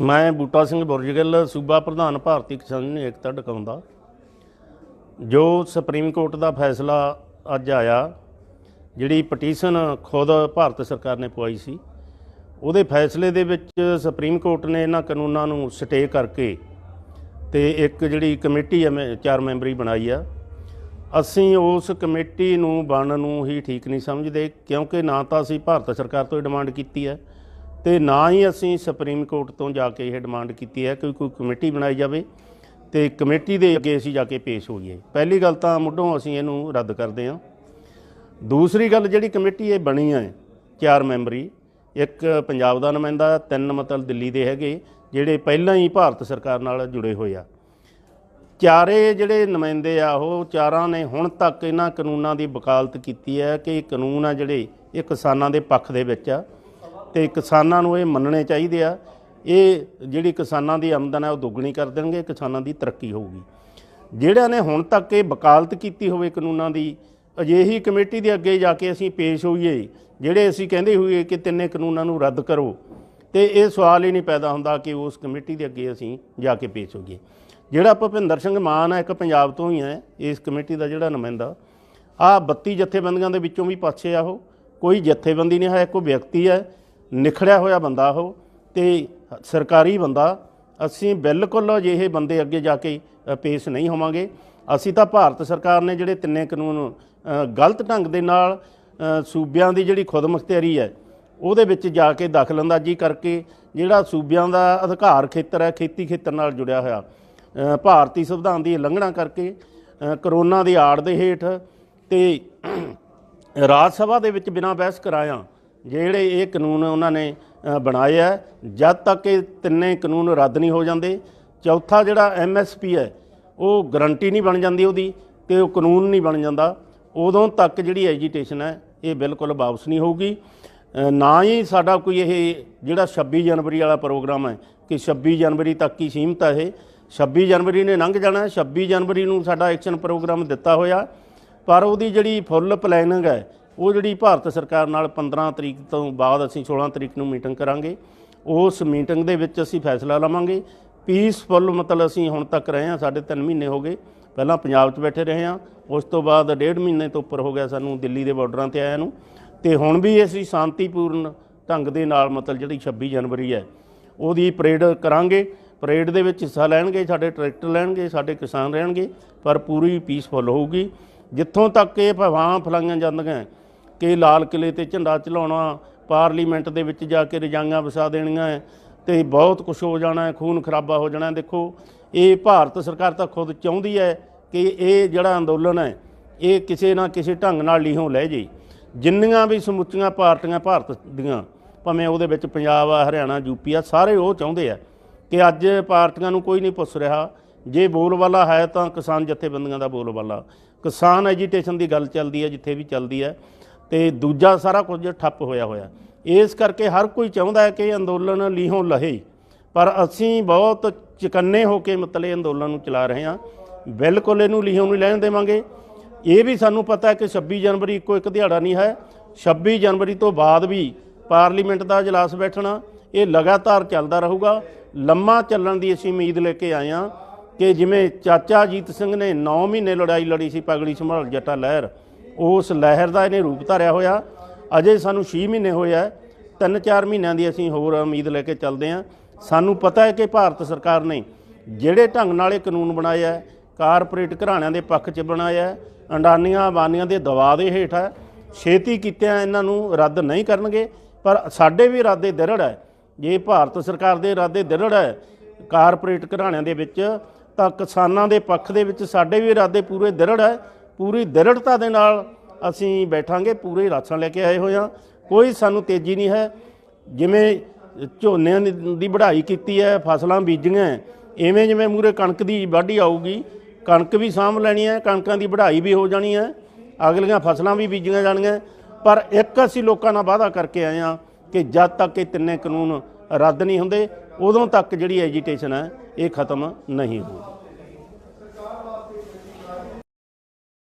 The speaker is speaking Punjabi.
ਮੈਂ ਬੂਟਾ ਸਿੰਘ ਬੁਰਜਗਿੱਲ, ਸੂਬਾ ਪ੍ਰਧਾਨ ਭਾਰਤੀ ਕਿਸਾਨ ਏਕਤਾ ਡਕਾਉਂਦਾ ਜੋ ਸੁਪਰੀਮ ਕੋਰਟ ਦਾ ਫੈਸਲਾ ਅੱਜ ਆਇਆ, ਜਿਹੜੀ ਪਟੀਸ਼ਨ ਖੁਦ ਭਾਰਤ ਸਰਕਾਰ ਨੇ ਪਵਾਈ ਸੀ, ਉਹਦੇ ਫੈਸਲੇ ਦੇ ਵਿੱਚ ਸੁਪਰੀਮ ਕੋਰਟ ਨੇ ਇਹਨਾਂ ਕਾਨੂੰਨਾਂ ਨੂੰ ਸਟੇ ਕਰਕੇ ਤੇ ਇੱਕ ਜਿਹੜੀ ਕਮੇਟੀ ਹੈ ਮੈਂ- ਚਾਰ ਮੈਂਬਰੀ ਬਣਾਈ ਆ। ਅਸੀਂ ਉਸ ਕਮੇਟੀ ਨੂੰ ਬਣਨ ਨੂੰ ਹੀ ਠੀਕ ਨਹੀਂ ਸਮਝਦੇ, ਕਿਉਂਕਿ ਨਾ ਤਾਂ ਅਸੀਂ ਭਾਰਤ ਸਰਕਾਰ ਤੋਂ ਇਹ ਡਿਮਾਂਡ ਕੀਤੀ ਹੈ ਤੇ ਨਾ ਹੀ ਅਸੀਂ ਸੁਪਰੀਮ ਕੋਰਟ ਤੋਂ ਜਾ ਕੇ ਇਹ ਡਿਮਾਂਡ ਕੀਤੀ ਹੈ ਕਿ ਕੋਈ ਕਮੇਟੀ ਬਣਾਈ ਜਾਵੇ ਤੇ ਕਮੇਟੀ ਦੇ ਅੱਗੇ ਅਸੀਂ ਜਾ ਕੇ ਪੇਸ਼ ਹੋਈਏ ਪਹਿਲੀ ਗੱਲ ਤਾਂ ਮੁੱਢੋਂ ਅਸੀਂ ਇਹਨੂੰ ਰੱਦ ਕਰਦੇ ਹਾਂ। ਦੂਸਰੀ ਗੱਲ ਜਿਹੜੀ ਕਮੇਟੀ ਇਹ ਬਣੀ ਹੈ, ਚਾਰ ਮੈਂਬਰੀ, ਇੱਕ ਪੰਜਾਬ ਦਾ ਨੁਮਾਇੰਦਾ, ਤਿੰਨ ਮਤਲਬ ਦਿੱਲੀ ਦੇ ਹੈਗੇ, ਜਿਹੜੇ ਪਹਿਲਾਂ ਹੀ ਭਾਰਤ ਸਰਕਾਰ ਨਾਲ ਜੁੜੇ ਹੋਏ ਆ। ਚਾਰੇ ਜਿਹੜੇ ਨੁਮਾਇੰਦੇ ਆ, ਉਹ ਚਾਰਾਂ ਨੇ ਹੁਣ ਤੱਕ ਇਹਨਾਂ ਕਾਨੂੰਨਾਂ ਦੀ ਵਕਾਲਤ ਕੀਤੀ ਹੈ ਕਿ ਇਹ ਕਾਨੂੰਨ ਆ ਜਿਹੜੇ ਇਹ ਕਿਸਾਨਾਂ ਦੇ ਪੱਖ ਦੇ ਵਿੱਚ ਆ। ਤੇ ਕਿਸਾਨਾਂ ਨੂੰ ਇਹ ਮੰਨਣੇ ਚਾਹੀਦੇ ਆ, ਇਹ ਜਿਹੜੀ ਕਿਸਾਨਾਂ ਦੀ ਆਮਦਨ ਹੈ ਉਹ ਦੁੱਗਣੀ ਕਰ ਦੇਣਗੇ, ਕਿਸਾਨਾਂ ਦੀ ਤਰੱਕੀ ਹੋਊਗੀ। ਜਿਹੜਿਆਂ ਨੇ ਹੁਣ ਤੱਕ ਇਹ ਵਕਾਲਤ ਕੀਤੀ ਹੋਵੇ ਕਾਨੂੰਨਾਂ ਦੀ, ਅਜਿਹੀ ਕਮੇਟੀ ਦੇ ਅੱਗੇ ਜਾ ਕੇ ਅਸੀਂ ਪੇਸ਼ ਹੋਈਏ, ਜਿਹੜੇ ਅਸੀਂ ਕਹਿੰਦੇ ਹੋਈਏ ਕਿ ਤਿੰਨੇ ਕਾਨੂੰਨਾਂ ਨੂੰ ਰੱਦ ਕਰੋ, ਤੇ ਇਹ ਸਵਾਲ ਹੀ ਨਹੀਂ ਪੈਦਾ ਹੁੰਦਾ ਕਿ ਉਸ ਕਮੇਟੀ ਦੇ ਅੱਗੇ ਅਸੀਂ ਜਾ ਕੇ ਪੇਸ਼ ਹੋਈਏ। ਜਿਹੜਾ ਭੁਪਿੰਦਰ ਸਿੰਘ ਮਾਨ ਹੈ, ਇੱਕ ਪੰਜਾਬ ਤੋਂ ਹੀ ਹੈ, ਇਸ ਕਮੇਟੀ ਦਾ ਜਿਹੜਾ ਨੁਮਾਇੰਦਾ ਆ 32 ਜਥੇਬੰਦੀਆਂ ਦੇ ਵਿੱਚੋਂ ਵੀ ਪਾਸੇ ਆ ਉਹ, ਕੋਈ ਜਥੇਬੰਦੀ ਨਹੀਂ ਹੈ ਕੋਈ ਵਿਅਕਤੀ ਹੈ ਨਿਖੜਿਆ ਹੋਇਆ ਬੰਦਾ ਉਹ ਤੇ ਸਰਕਾਰੀ ਬੰਦਾ, ਅਸੀਂ ਬਿਲਕੁਲ ਅਜਿਹੇ ਬੰਦੇ ਅੱਗੇ ਜਾ ਕੇ ਪੇਸ਼ ਨਹੀਂ ਹੋਵਾਂਗੇ। ਅਸੀਂ ਤਾਂ ਭਾਰਤ ਸਰਕਾਰ ਨੇ ਜਿਹੜੇ ਤਿੰਨੇ ਕਾਨੂੰਨ ਗਲਤ ਢੰਗ ਦੇ ਨਾਲ ਸੂਬਿਆਂ ਦੀ ਜਿਹੜੀ ਖੁਦਮੁਖਤਿਆਰੀ ਹੈ, ਉਹਦੇ ਵਿੱਚ ਜਾ ਕੇ ਦਖਲਅੰਦਾਜ਼ੀ ਕਰਕੇ ਜਿਹੜਾ ਸੂਬਿਆਂ ਦਾ ਅਧਿਕਾਰ ਖੇਤਰ ਹੈ, ਖੇਤੀ ਖੇਤਰ ਨਾਲ ਜੁੜਿਆ ਹੋਇਆ ਭਾਰਤੀ ਸੰਵਿਧਾਨ ਦੀ ਉਲੰਘਣਾ ਕਰਕੇ ਕਰੋਨਾ ਦੀ ਆੜ ਦੇ ਹੇਠ ਤੇ ਰਾਜ ਸਭਾ ਦੇ ਵਿੱਚ ਬਿਨਾਂ ਬਹਿਸ ਕਰਾਇਆ ਜਿਹੜੇ ਇਹ ਕਾਨੂੰਨ ਉਹਨਾਂ ਨੇ ਬਣਾਏ ਆ, ਜਦ ਤੱਕ ਇਹ ਤਿੰਨੇ ਕਾਨੂੰਨ ਰੱਦ ਨਹੀਂ ਹੋ ਜਾਂਦੇ, ਚੌਥਾ ਜਿਹੜਾ ਐਮਐਸਪੀ ਹੈ, ਉਹ ਗਰੰਟੀ ਨਹੀਂ ਬਣ ਜਾਂਦੀ ਉਹਦੀ ਤੇ ਉਹ ਕਾਨੂੰਨ ਨਹੀਂ ਬਣ ਜਾਂਦਾ ਉਦੋਂ ਤੱਕ ਜਿਹੜੀ ਐਜੀਟੇਸ਼ਨ ਹੈ, ਇਹ ਬਿਲਕੁਲ ਵਾਪਸ ਨਹੀਂ ਹੋਊਗੀ ਨਾ ਹੀ ਸਾਡਾ ਕੋਈ ਇਹ ਜਿਹੜਾ 26 ਜਨਵਰੀ ਵਾਲਾ ਪ੍ਰੋਗਰਾਮ ਹੈ, ਕਿ 26 ਜਨਵਰੀ ਤੱਕ ਹੀ ਸੀਮਤ ਹੈ ਇਹ 26 ਜਨਵਰੀ ਨੇ ਲੰਘ ਜਾਣਾ ਹੈ। 26 ਜਨਵਰੀ ਨੂੰ ਸਾਡਾ ਐਕਸ਼ਨ ਪ੍ਰੋਗਰਾਮ ਦਿੱਤਾ ਹੋਇਆ, ਪਰ ਉਹਦੀ ਜਿਹੜੀ ਫੁੱਲ ਪਲੈਨਿੰਗ ਹੈ ਉਹ ਜਿਹੜੀ ਭਾਰਤ ਸਰਕਾਰ ਨਾਲ 15 ਤਰੀਕ ਤੋਂ ਬਾਅਦ ਅਸੀਂ 16 ਤਰੀਕ ਨੂੰ ਮੀਟਿੰਗ ਕਰਾਂਗੇ, ਉਸ ਮੀਟਿੰਗ ਦੇ ਵਿੱਚ ਅਸੀਂ ਫੈਸਲਾ ਲਵਾਂਗੇ। ਪੀਸਫੁੱਲ ਮਤਲਬ ਅਸੀਂ ਹੁਣ ਤੱਕ ਰਹੇ ਹਾਂ ਸਾਡੇ 3 ਮਹੀਨੇ ਹੋ ਗਏ। ਪਹਿਲਾਂ ਪੰਜਾਬ 'ਚ ਬੈਠੇ ਰਹੇ ਹਾਂ, ਉਸ ਤੋਂ ਬਾਅਦ ਡੇਢ ਮਹੀਨੇ ਤੋਂ ਉੱਪਰ ਹੋ ਗਿਆ ਸਾਨੂੰ ਦਿੱਲੀ ਦੇ ਬਾਰਡਰਾਂ ਤੇ ਆਇਆ ਨੂੰ। ਤੇ ਹੁਣ ਵੀ ਅਸੀਂ ਸ਼ਾਂਤੀਪੂਰਨ ਢੰਗ ਦੇ ਨਾਲ ਮਤਲਬ ਜਿਹੜੀ 26 ਜਨਵਰੀ ਹੈ, ਉਹਦੀ ਪਰੇਡ ਕਰਾਂਗੇ। ਪਰੇਡ ਦੇ ਵਿੱਚ ਹਿੱਸਾ ਲੈਣਗੇ, ਸਾਡੇ ਟਰੈਕਟਰ ਲੈਣਗੇ, ਸਾਡੇ ਕਿਸਾਨ ਰਹਿਣਗੇ, ਪਰ ਪੂਰੀ ਪੀਸਫੁੱਲ ਹੋਊਗੀ। ਜਿੱਥੋਂ ਤੱਕ ਇਹ ਭਵਾਂ ਫਲਾਈਆਂ ਜਾਂਦੀਆਂ ਕਿ ਲਾਲ ਕਿਲੇ ਤੇ ਝੰਡਾ ਚਲਾਉਣਾ, ਪਾਰਲੀਮੈਂਟ ਦੇ ਵਿੱਚ ਜਾ ਕੇ ਰਜਾਈਆਂ ਵਸਾ ਦੇਣੀਆਂ ਹੈ ਤੇ ਬਹੁਤ ਕੁਝ ਹੋ ਜਾਣਾ ਹੈ ਖੂਨ ਖਰਾਬਾ ਹੋ ਜਾਣਾ ਦੇਖੋ, ਇਹ ਭਾਰਤ ਸਰਕਾਰ ਤਾਂ ਖੁਦ ਚਾਹੁੰਦੀ ਹੈ ਕਿ ਇਹ ਜਿਹੜਾ ਅੰਦੋਲਨ ਹੈ ਇਹ ਕਿਸੇ ਨਾ ਕਿਸੇ ਢੰਗ ਨਾਲ ਲੀਹੋਂ ਲੈ ਜੇ। ਜਿੰਨੀਆਂ ਵੀ ਸਮੁੱਚੀਆਂ ਪਾਰਟੀਆਂ ਭਾਰਤ ਦੀਆਂ, ਭਾਵੇਂ ਉਹਦੇ ਵਿੱਚ ਪੰਜਾਬ ਆ, ਹਰਿਆਣਾ ਯੂਪੀ ਆ, ਸਾਰੇ ਉਹ ਚਾਹੁੰਦੇ ਆ ਕਿ ਅੱਜ ਪਾਰਟੀਆਂ ਨੂੰ ਕੋਈ ਨਹੀਂ ਪੁੱਛ ਰਿਹਾ। ਜੇ ਬੋਲਬਾਲਾ ਹੈ ਤਾਂ ਕਿਸਾਨ ਜਥੇਬੰਦੀਆਂ ਦਾ ਬੋਲਬਾਲਾ। ਕਿਸਾਨ ਐਜੀਟੇਸ਼ਨ ਦੀ ਗੱਲ ਚੱਲਦੀ ਹੈ ਜਿੱਥੇ ਵੀ ਚੱਲਦੀ ਹੈ ਤੇ ਦੂਜਾ ਸਾਰਾ ਕੁਝ ਠੱਪ ਹੋਇਆ ਹੋਇਆ। ਇਸ ਕਰਕੇ ਹਰ ਕੋਈ ਚਾਹੁੰਦਾ ਹੈ ਕਿ ਇਹ ਅੰਦੋਲਨ ਲੀਹੋਂ ਲਹੇ। ਪਰ ਅਸੀਂ ਬਹੁਤ ਚਿਕੰਨੇ ਹੋ ਕੇ ਮਤਲਬ ਇਹ ਅੰਦੋਲਨ ਨੂੰ ਚਲਾ ਰਹੇ ਹਾਂ। ਬਿਲਕੁਲ ਇਹਨੂੰ ਲੀਹੋਂ ਨਹੀਂ ਲੈਣ ਦੇਵਾਂਗੇ। ਇਹ ਵੀ ਸਾਨੂੰ ਪਤਾ ਹੈ ਕਿ 26 ਜਨਵਰੀ ਇੱਕੋ ਇੱਕ ਦਿਹਾੜਾ ਨਹੀਂ ਹੈ। 26 ਜਨਵਰੀ ਤੋਂ ਬਾਅਦ ਵੀ ਪਾਰਲੀਮੈਂਟ ਦਾ ਇਜਲਾਸ ਬੈਠਣਾ, ਇਹ ਲਗਾਤਾਰ ਚੱਲਦਾ ਰਹੂਗਾ। ਲੰਮਾ ਚੱਲਣ ਦੀ ਅਸੀਂ ਉਮੀਦ ਲੈ ਕੇ ਆਏ ਹਾਂ ਕਿ ਜਿਵੇਂ ਚਾਚਾ ਜੀਤ ਸਿੰਘ ਨੇ 9 ਮਹੀਨੇ ਲੜਾਈ ਲੜੀ ਸੀ, ਪਗੜੀ ਸੰਭਾਲ ਜੱਟਾ ਲਹਿਰ। ਉਸ ਲਹਿਰ ਦਾ ਇਹਨੇ ਰੂਪ ਧਾਰਿਆ ਹੋਇਆ। ਅਜੇ ਸਾਨੂੰ 6 ਮਹੀਨੇ ਹੋਏ ਆ। ਤਿੰਨ ਚਾਰ ਮਹੀਨਿਆਂ ਦੀ ਅਸੀਂ ਹੋਰ ਉਮੀਦ ਲੈ ਕੇ ਚੱਲਦੇ ਹਾਂ ਸਾਨੂੰ ਪਤਾ ਹੈ ਕਿ ਭਾਰਤ ਸਰਕਾਰ ਨੇ ਜਿਹੜੇ ਢੰਗ ਨਾਲ ਇਹ ਕਾਨੂੰਨ ਬਣਾਇਆ ਹੈ ਕਾਰਪੋਰੇਟ ਘਰਾਣਿਆਂ ਦੇ ਪੱਖ 'ਚ ਬਣਾਇਆ ਹੈ ਅੰਡਾਨੀਆਂ ਅਬਾਨੀਆਂ ਦੇ ਦਬਾਅ ਦੇ ਹੇਠ ਹੈ ਛੇਤੀ ਕੀਤਿਆਂ ਇਹਨਾਂ ਨੂੰ ਰੱਦ ਨਹੀਂ ਕਰਨਗੇ। ਪਰ ਸਾਡੇ ਵੀ ਇਰਾਦੇ ਦ੍ਰਿੜ ਹੈ ਜੇ ਭਾਰਤ ਸਰਕਾਰ ਦੇ ਇਰਾਦੇ ਦ੍ਰਿੜ ਹੈ ਕਾਰਪੋਰੇਟ ਘਰਾਣਿਆਂ ਦੇ ਵਿੱਚ ਤਾਂ ਕਿਸਾਨਾਂ ਦੇ ਪੱਖ ਦੇ ਵਿੱਚ ਸਾਡੇ ਵੀ ਇਰਾਦੇ ਪੂਰੇ ਦ੍ਰਿੜ ਹੈ ਪੂਰੀ ਦ੍ਰਿੜਤਾ ਦੇ ਨਾਲ ਅਸੀਂ ਬੈਠਾਂਗੇ ਪੂਰੇ ਰਾਸ਼ਨ ਲੈ ਕੇ ਆਏ ਹੋਏ ਹਾਂ। ਕੋਈ ਸਾਨੂੰ ਤੇਜ਼ੀ ਨਹੀਂ ਹੈ। ਜਿਵੇਂ ਝੋਨਿਆਂ ਦੀ ਦੀ ਵਢਾਈ ਕੀਤੀ ਹੈ ਫਸਲਾਂ ਬੀਜੀਆਂ ਹੈ, ਐਵੇਂ ਜਿਵੇਂ ਮੂਰੇ ਕਣਕ ਦੀ ਵਾਢੀ ਆਊਗੀ ਕਣਕ ਵੀ ਸਾਂਭ ਲੈਣੀ ਹੈ ਕਣਕਾਂ ਦੀ ਵਢਾਈ ਵੀ ਹੋ ਜਾਣੀ ਹੈ ਅਗਲੀਆਂ ਫਸਲਾਂ ਵੀ ਬੀਜੀਆਂ ਜਾਣੀਆਂ ਪਰ ਇੱਕ ਅਸੀਂ ਲੋਕਾਂ ਨਾਲ ਵਾਅਦਾ ਕਰਕੇ ਆਏ ਹਾਂ ਕਿ ਜਦ ਤੱਕ ਇਹ ਤਿੰਨੇ ਕਾਨੂੰਨ ਰੱਦ ਨਹੀਂ ਹੁੰਦੇ ਉਦੋਂ ਤੱਕ ਜਿਹੜੀ ਐਜੀਟੇਸ਼ਨ ਹੈ ਇਹ ਖਤਮ ਨਹੀਂ ਹੋਊਗੀ।